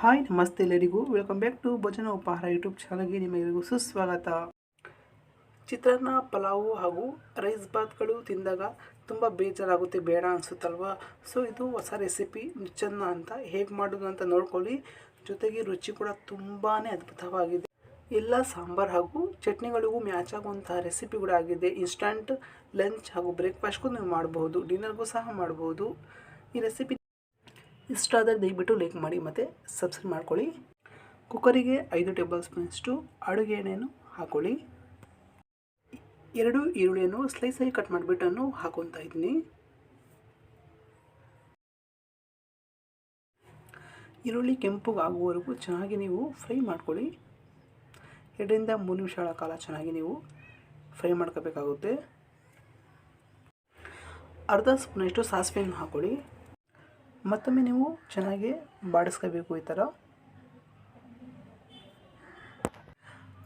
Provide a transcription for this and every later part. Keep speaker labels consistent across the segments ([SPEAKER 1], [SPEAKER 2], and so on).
[SPEAKER 1] Hi ನಮಸ್ತೆ ಎಲ್ಲರಿಗೂ. Welcome back to ಭಜನ ಉಪಹಾರ ಯೂಟ್ಯೂಬ್ ಚಾನಲ್ಗೆ ನಿಮಗೆಲ್ಲರಿಗೂ ಸುಸ್ವಾಗತ. ಚಿತ್ರಾನ್ನ, ಪಲಾವು ಹಾಗೂ ರೈಸ್ ಬಾತ್ಗಳು ತಿಂದಾಗ ತುಂಬ ಬೇಜಾರಾಗುತ್ತೆ, ಬೇಡ ಅನಿಸುತ್ತಲ್ವಾ? ಸೊ ಇದು ಹೊಸ ರೆಸಿಪಿ ನುಚ್ಚನ್ನ ಅಂತ ಹೇಗೆ ಮಾಡೋದು ಅಂತ ನೋಡ್ಕೊಳ್ಳಿ. ಜೊತೆಗೆ ರುಚಿ ಕೂಡ ತುಂಬಾ ಅದ್ಭುತವಾಗಿದೆ. ಎಲ್ಲ ಸಾಂಬಾರ್ ಹಾಗೂ ಚಟ್ನಿಗಳಿಗೂ ಮ್ಯಾಚ್ ಆಗುವಂತಹ ರೆಸಿಪಿ ಕೂಡ ಆಗಿದೆ. ಇನ್ಸ್ಟಂಟ್ ಲಂಚ್ ಹಾಗೂ ಬ್ರೇಕ್ಫಾಸ್ಟ್ಗೂ ನೀವು ಮಾಡ್ಬೋದು ಡಿನ್ನರ್ಗೂ ಸಹ ಮಾಡ್ಬೋದು. ಈ ರೆಸಿಪಿ ಇಷ್ಟ ಆದರೆ ದಯವಿಟ್ಟು ಲೈಕ್ ಮಾಡಿ ಮತ್ತು ಸಬ್ಸ್ಕ್ರೈಬ್ ಮಾಡ್ಕೊಳ್ಳಿ. ಕುಕ್ಕರಿಗೆ ಐದು ಟೇಬಲ್ ಸ್ಪೂನಷ್ಟು ಅಡುಗೆ ಎಣ್ಣೆಯನ್ನು ಹಾಕೊಳ್ಳಿ. ಎರಡು ಈರುಳ್ಳಿಯನ್ನು ಸ್ಲೈಸಾಗಿ ಕಟ್ ಮಾಡಿಬಿಟ್ಟನ್ನು ಹಾಕೊತಾ ಇದ್ದೀನಿ. ಈರುಳ್ಳಿ ಕೆಂಪುಗಾಗುವವರೆಗೂ ಚೆನ್ನಾಗಿ ನೀವು ಫ್ರೈ ಮಾಡ್ಕೊಳ್ಳಿ. ಎರಡರಿಂದ ಮೂರು ನಿಮಿಷಗಳ ಕಾಲ ಚೆನ್ನಾಗಿ ನೀವು ಫ್ರೈ ಮಾಡ್ಕೋಬೇಕಾಗುತ್ತೆ. ಅರ್ಧ ಸ್ಪೂನಷ್ಟು ಸಾಸಿವೆಯನ್ನು ಹಾಕೊಳ್ಳಿ. ಮತ್ತೊಮ್ಮೆ ನೀವು ಚೆನ್ನಾಗಿ ಬಾಡಿಸ್ಕೋಬೇಕು ಈ ಥರ.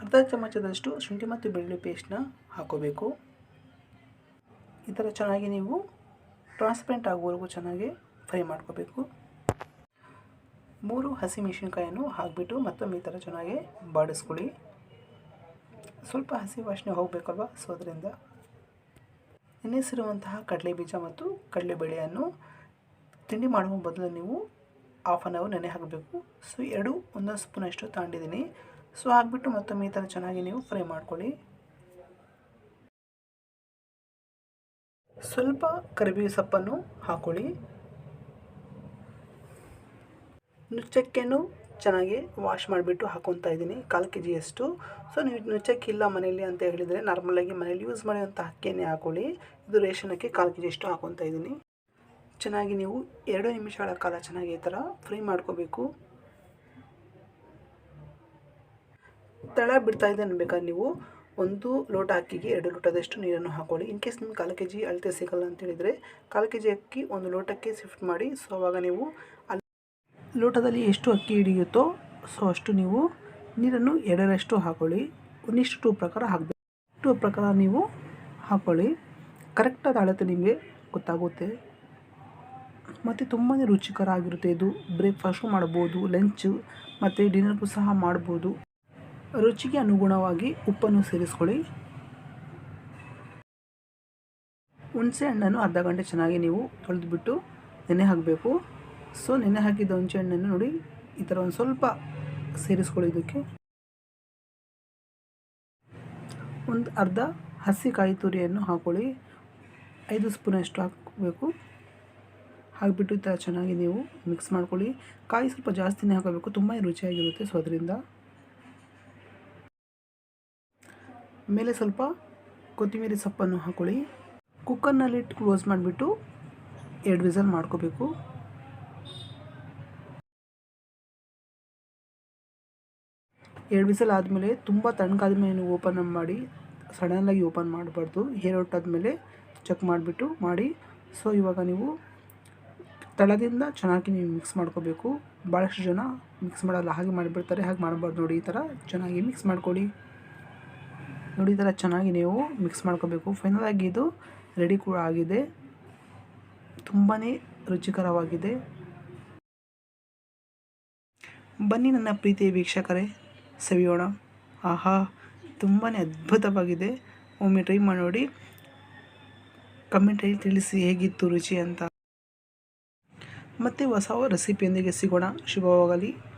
[SPEAKER 1] ಅರ್ಧ ಚಮಚದಷ್ಟು ಶುಂಠಿ ಮತ್ತು ಬೆಳ್ಳುಳ್ಳಿ ಪೇಸ್ಟ್ನ ಹಾಕೋಬೇಕು. ಈ ಥರ ಚೆನ್ನಾಗಿ ನೀವು ಟ್ರಾನ್ಸ್ಪರೆಂಟ್ ಆಗುವವರೆಗೂ ಚೆನ್ನಾಗಿ ಫ್ರೈ ಮಾಡ್ಕೋಬೇಕು. ಮೂರು ಹಸಿಮೆಣಸಿನ್ಕಾಯನ್ನು ಹಾಕಿಬಿಟ್ಟು ಮತ್ತೊಮ್ಮೆ ಈ ಥರ ಚೆನ್ನಾಗಿ ಬಾಡಿಸ್ಕೊಳ್ಳಿ. ಸ್ವಲ್ಪ ಹಸಿ ವಾಸನೆ ಹೋಗಬೇಕಲ್ವ? ಸೊ, ಅದರಿಂದ ನೆನೆಸಿರುವಂತಹ ಕಡಲೆ ಬೀಜ ಮತ್ತು ಕಡಲೆ ಕಡಲೆಬೇಳೆಯನ್ನು ತಿಂಡಿ ಮಾಡುವ ಬದಲು ನೀವು ಹಾಫ್ ಆನ್ ಅವರ್ ನೆನೆ ಹಾಕಬೇಕು. ಸೊ ಎರಡು, ಒಂದೊಂದು ಸ್ಪೂನಷ್ಟು ತಗೊಂಡಿದ್ದೀನಿ ಸೊ ಹಾಕ್ಬಿಟ್ಟು ಮತ್ತೊಮ್ಮೆ ಈ ಥರ ಚೆನ್ನಾಗಿ ನೀವು ಫ್ರೈ ಮಾಡ್ಕೊಳ್ಳಿ. ಸ್ವಲ್ಪ ಕರಿಬೇವು ಸೊಪ್ಪನ್ನು ಹಾಕೊಳ್ಳಿ. ನುಚ್ಚಕ್ಕೆನೂ ಚೆನ್ನಾಗಿ ವಾಶ್ ಮಾಡಿಬಿಟ್ಟು ಹಾಕೊತಾ ಇದ್ದೀನಿ, ಕಾಲು ಕೆ ಜಿಯಷ್ಟು ಸೊ ನೀವು ನುಚ್ಚಕ್ಕಿಲ್ಲ ಮನೆಯಲ್ಲಿ ಅಂತ ಹೇಳಿದರೆ ನಾರ್ಮಲಾಗಿ ಮನೇಲಿ ಯೂಸ್ ಮಾಡಿದಂಥ ಅಕ್ಕಿಯನ್ನೇ ಹಾಕೊಳ್ಳಿ. ಇದು ರೇಷನ್ ಅಕ್ಕಿ ಕಾಲು ಕೆ ಜಿಯಷ್ಟು ಹಾಕೊತಾ ಇದ್ದೀನಿ. ಚೆನ್ನಾಗಿ ನೀವು ಎರಡು ನಿಮಿಷಗಳ ಕಾಲ ಚೆನ್ನಾಗಿ ಈ ಥರ ಫ್ರೈ ಮಾಡ್ಕೋಬೇಕು. ತಳ ಬಿಡ್ತಾ ಇದೆ ಅನ್ಬೇಕಾದ್ರೆ ನೀವು ಒಂದು ಲೋಟ ಅಕ್ಕಿಗೆ ಎರಡು ಲೋಟದಷ್ಟು ನೀರನ್ನು ಹಾಕೊಳ್ಳಿ. ಇನ್ ಕೇಸ್ ನಿಮ್ಗೆ ಕಾಲು ಕೆ ಜಿ ಅಳತೆ ಸಿಗಲ್ಲ ಅಂತ ಹೇಳಿದರೆ ಕಾಲು ಕೆ ಜಿ ಅಕ್ಕಿ ಒಂದು ಲೋಟಕ್ಕೆ ಶಿಫ್ಟ್ ಮಾಡಿ. ಸೊ ಅವಾಗ ನೀವು ಅಲ್ಲಿ ಲೋಟದಲ್ಲಿ ಎಷ್ಟು ಅಕ್ಕಿ ಹಿಡಿಯುತ್ತೋ ಸೊ ಅಷ್ಟು ನೀವು ನೀರನ್ನು ಎರಡರಷ್ಟು ಹಾಕೊಳ್ಳಿ. ಒಂದಿಷ್ಟು ಟೂ ಪ್ರಕಾರ ಹಾಕಬೇಕು. ಟೂ ಪ್ರಕಾರ ನೀವು ಹಾಕೊಳ್ಳಿ. ಕರೆಕ್ಟಾದ ಅಳತೆ ನಿಮಗೆ ಗೊತ್ತಾಗುತ್ತೆ. ಮತ್ತು ತುಂಬಾ ರುಚಿಕರ ಆಗಿರುತ್ತೆ ಇದು ಬ್ರೇಕ್ಫಾಸ್ಟು ಮಾಡ್ಬೋದು, ಲಂಚು ಮತ್ತು ಡಿನ್ನರ್ಗೂ ಸಹ ಮಾಡ್ಬೋದು. ರುಚಿಗೆ ಅನುಗುಣವಾಗಿ ಉಪ್ಪನ್ನು ಸೇರಿಸ್ಕೊಳ್ಳಿ. ಹುಣಸೆ ಹಣ್ಣನ್ನು ಅರ್ಧ ಗಂಟೆ ಚೆನ್ನಾಗಿ ನೀವು ತೊಳೆದುಬಿಟ್ಟು ನೆನೆ ಹಾಕಬೇಕು. ಸೊ, ನೆನೆ ಹಾಕಿದ ಹುಣಸೆ ಹಣ್ಣನ್ನು ನೋಡಿ, ಈ ಥರ ಒಂದು ಸ್ವಲ್ಪ ಸೇರಿಸ್ಕೊಳ್ಳಿ ಇದಕ್ಕೆ. ಒಂದು ಅರ್ಧ ಹಸಿ ಕಾಯಿ ತುರಿಯನ್ನು ಹಾಕೊಳ್ಳಿ. ಐದು ಸ್ಪೂನಷ್ಟು ಹಾಕಬೇಕು. ಹಾಕಿಬಿಟ್ಟು ಈ ಥರ ಚೆನ್ನಾಗಿ ನೀವು ಮಿಕ್ಸ್ ಮಾಡ್ಕೊಳ್ಳಿ. ಕಾಯಿ ಸ್ವಲ್ಪ ಜಾಸ್ತಿನೇ ಹಾಕಬೇಕು, ತುಂಬ ರುಚಿಯಾಗಿರುತ್ತೆ. ಸೊ, ಅದರಿಂದ ಮೇಲೆ ಸ್ವಲ್ಪ ಕೊತ್ತಂಬರಿ ಸೊಪ್ಪನ್ನು ಹಾಕೊಳ್ಳಿ. ಕುಕ್ಕರ್ನಲ್ಲಿ ಕ್ಲೋಸ್ ಮಾಡಿಬಿಟ್ಟು ಎರಡು ವಿಸಲ್ ಮಾಡ್ಕೋಬೇಕು. ಎರಡು ವಿಸಲ್ ಆದಮೇಲೆ ತುಂಬ ತಣ್ಣಗಾದ ಮೇಲೆ ನೀವು ಓಪನ್ ಮಾಡಿ, ಸಡನ್ನಾಗಿ ಓಪನ್ ಮಾಡಬಾರ್ದು. ಮೇಲೆ ಚೆಕ್ ಮಾಡಿಬಿಟ್ಟು ಮಾಡಿ. ಸೊ, ಇವಾಗ ನೀವು ತಳದಿಂದ ಚೆನ್ನಾಗಿ ನೀವು ಮಿಕ್ಸ್ ಮಾಡ್ಕೋಬೇಕು. ಭಾಳಷ್ಟು ಜನ ಮಿಕ್ಸ್ ಮಾಡಲ್ಲ, ಹಾಗೆ ಮಾಡಿಬಿಡ್ತಾರೆ, ಹಾಗೆ ಮಾಡಬಾರ್ದು ನೋಡಿ ಈ ಥರ ಚೆನ್ನಾಗಿ ಮಿಕ್ಸ್ ಮಾಡ್ಕೊಳ್ಳಿ. ನೋಡಿ ಈ ಥರ ಚೆನ್ನಾಗಿ ನೀವು ಮಿಕ್ಸ್ ಮಾಡ್ಕೋಬೇಕು. ಫೈನಲಾಗಿ ಇದು ರೆಡಿ ಕೂಡ ಆಗಿದೆ. ತುಂಬಾ ರುಚಿಕರವಾಗಿದೆ. ಬನ್ನಿ ನನ್ನ ಪ್ರೀತಿಯ ವೀಕ್ಷಕರೇ, ಸವಿಯೋಣ. ಆಹಾ ತುಂಬಾ ಅದ್ಭುತವಾಗಿದೆ. ಒಮ್ಮೆ ಟ್ರೈ ಮಾಡಿ ಕಮೆಂಟಲ್ಲಿ ತಿಳಿಸಿ ಹೇಗಿತ್ತು ರುಚಿ ಅಂತ. ಮತ್ತು ಹೊಸ ರೆಸಿಪಿಯೊಂದಿಗೆ ಸಿಗೋಣ. ಶುಭವಾಗಲಿ.